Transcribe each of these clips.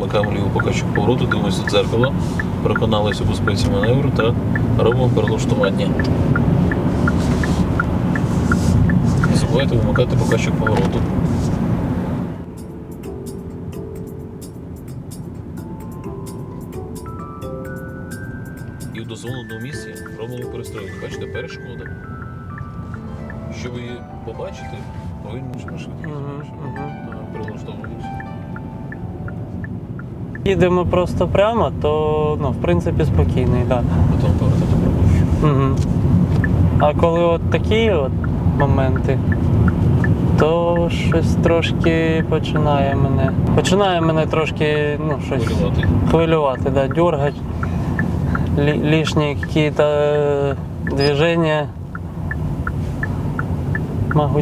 вмикаємо ліву покачку повороту, дивимося в дзеркало, переконалися у безпеці маневру та робимо перелаштування. Не забувайте вимикати покачок повороту. І в дозволеному місці робимо перестройку. Бачите, перешкода. Щоб її побачити, повинні швидкість. Прилаштовуємося. Їдемо просто прямо, то ну, в принципі спокійний, так. Праворуч. Угу. А коли от такі от моменти, то щось трошки починає мене. Починає мене трошки ну, щось Хвилювати. хвилювати, да, дергать. Лі- лишні какие-то э, движения могу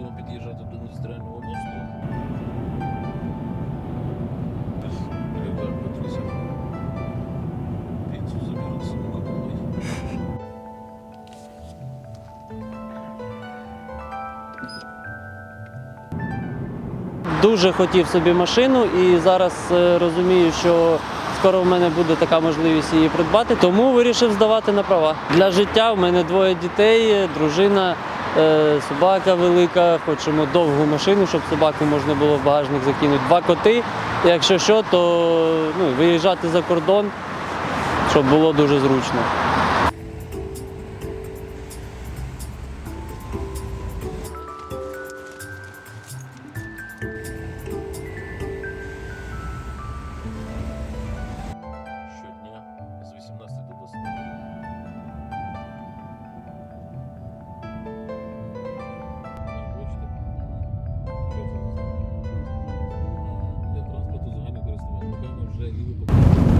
Будемо під'їжджати до індустріального мосту. Дуже хотів собі машину і зараз е, розумію, що скоро в мене буде така можливість її придбати, тому вирішив здавати на права. Для життя в мене двоє дітей, е, дружина, собака велика. Хочемо довгу машину, щоб собаку можна було в багажник закинути. Два коти. Якщо що, то ну, виїжджати за кордон, щоб було дуже зручно.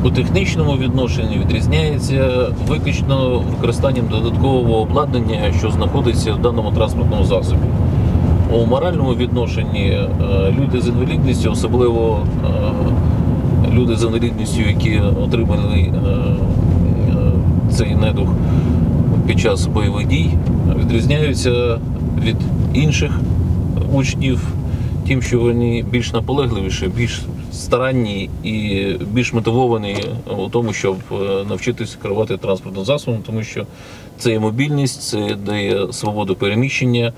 У технічному відношенні відрізняється виключно використанням додаткового обладнання, що знаходиться в даному транспортному засобі. У моральному відношенні е, люди з інвалідністю, особливо е, люди з інвалідністю, які отримали е, цей недух під час бойових дій, відрізняються від інших учнів тим, що вони більш наполегливіші, більш старанні і більш мотивовані у тому, щоб е, навчитися керувати транспортним засобом, тому що це є мобільність, це дає свободу переміщення.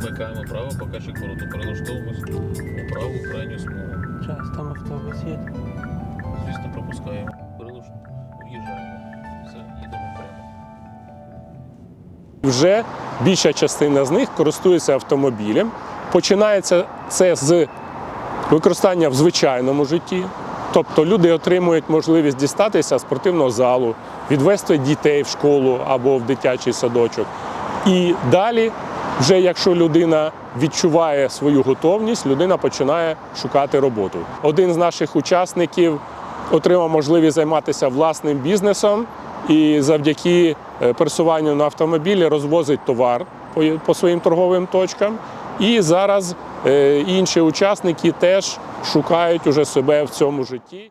Вмикаємо право, покажи коротко перелаштовуємось у праву крайню смугу. Зараз там автобус є. Звісно, пропускаємо. Перелаштовуємо, в'їжджаємо. Все, їдемо. Вже більша частина з них користується автомобілем. Починається це з використання в звичайному житті. Тобто люди отримують можливість дістатися спортивного залу, відвести дітей в школу або в дитячий садочок. І далі, вже якщо людина відчуває свою готовність, людина починає шукати роботу. Один з наших учасників отримав можливість займатися власним бізнесом і завдяки е, пересуванню на автомобілі розвозить товар по, своїм торговим точкам. І зараз е, інші учасники теж шукають уже себе в цьому житті.